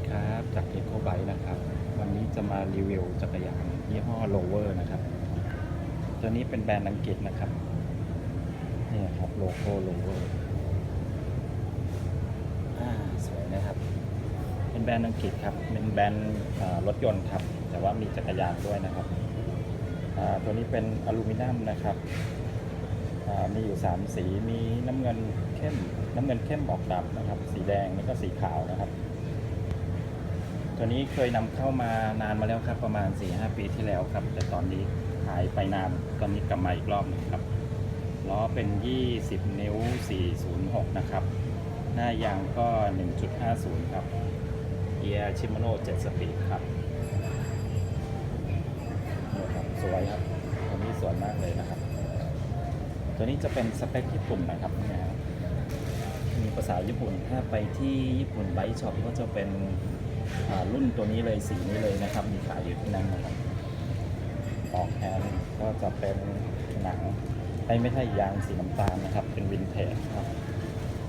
ดีครับจากเอ o ก b บนะครับ วันนี้จะมารีวิวจักรยานยี่ห้อ Lower นะครับ ตัวนี้เป็นแบรนด์อังกฤษนะครับนี่ครับโลโก้ Lower อ่าสวยนะครับ เป็นแบรนด์อังกฤษครับ เป็นแบรนด์รถยนต์ครับ แต่ว่ามีจักรยานด้วยนะครับ ตัวนี้เป็นอลูมิเนียมนะครับมีอยู่ 3 สี มีน้ำเงินเข้ม น้ำเงินเข้มออกดำนะครับ สีแดงแล้วก็สีขาวนะครับ ตัวนี้เคยนำเข้ามานานมาแล้วครับ ประมาณ 4-5 ปีที่แล้วครับ แต่ตอนนี้หายไปนานตอนนี้กลับมาอีกรอบหนึงครับล้อเป็น 20 นิ้ว 406 นะครับ หน้ายางก็ 1.50 ครับเกียร์ชิมโน7สปีดครับนี่ครับ สวยครับ ตัวนี้สวยมากเลยนะครับ ตัวนี้จะเป็นสเปคญี่ปุ่นนะครับเนี่ยครับมีภาษาญี่ปุ่นถ้าไปที่ญี่ปุ่นไบช็อปก็จะเป็น รุ่นตัวนี้เลยสีนี้เลยนะครับ มีขายอยู่ที่นั่นนะครับออกแฮนก็จะเป็นหนังไอ้ไม่ใช่ยางสีน้ำตาลนะครับ เป็นวินเทจครับ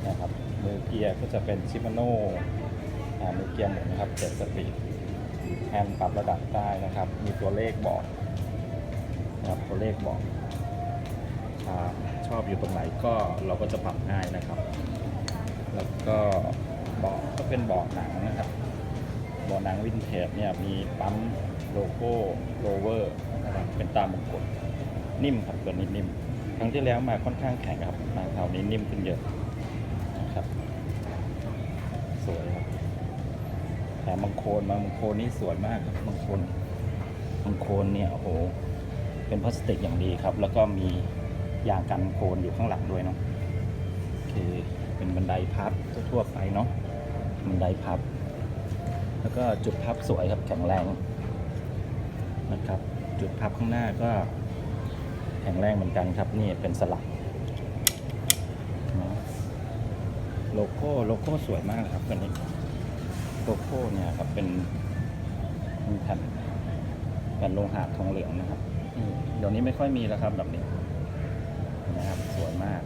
นะครับ มือเกียร์ก็จะเป็นชิมาโน่มือเกียร์หมุนนะครับเจ็ดสปีดแฮนด์ปรับระดับได้นะครับ มีตัวเลขบอกนะครับตัวเลขบอกชอบอยู่ตรงไหนก็เราก็จะปรับง่ายนะครับ แล้วก็เบาะก็เป็นเบาะหนังนะครับ บาะหนังวินเทจเนี่ยมีปั๊มโลโก้โรเวอร์นะครับเป็นตามมงกุฎนิ่มครับตัวนี้นิ่มครั้งที่แล้วมาค่อนข้างแข็งครับมาคราวนี้นิ่มขึ้นเยอะนะครับสวยครับแถมบางโคนบางโคนนี่สวยมากครับบางโคนบางโคนเนี่ยโอ้โหเป็นพลาสติกอย่างดีครับ แล้วก็มียางกันโคนอยู่ข้างหลังด้วยเนาะโอเคเป็นบันไดพับทั่วๆไปเนาะบันไดพับ แล้วก็จุดพับสวยครับแข็งแรงนะครับ จุดพับข้างหน้าก็ แข็งแรงเหมือนกันครับ นี่เป็นสลักโลโก้โลโก้สวยมากครับตัวนี้โลโก้เนี่ยครับเป็นแผ่นแผ่นโลหะทองเหลืองนะครับเดี๋ยวนี้ไม่ค่อยมีแล้วครับแบบนี้นะครับสวยมาก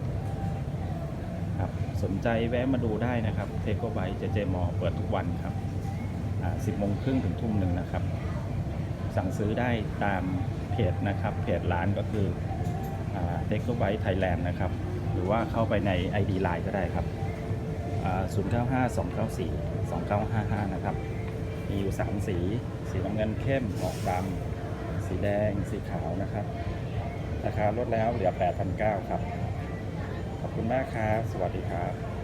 ครับสนใจแวะมาดูได้นะครับเทโกไบเจเจมอเปิดทุกวันครับ สิบโมงครึ่งถึงทุ่มหนึ่งนะครับ สั่งซื้อได้ตามเพจนะครับ เพจร้านก็คือเทโกไบไทยแลนด์นะครับ หรือว่าเข้าไปใน ID Line ก็ได้ครับ0 9 5 2 9 4 2 9 5 5 นะครับ มีอยู่ 3 สี สีน้ำเงินเข้ม ออกดำ สีแดง สีขาวนะครับ ราคาลดแล้วเหลือ 8,900 ครับ ขอบคุณมากครับ สวัสดีครับ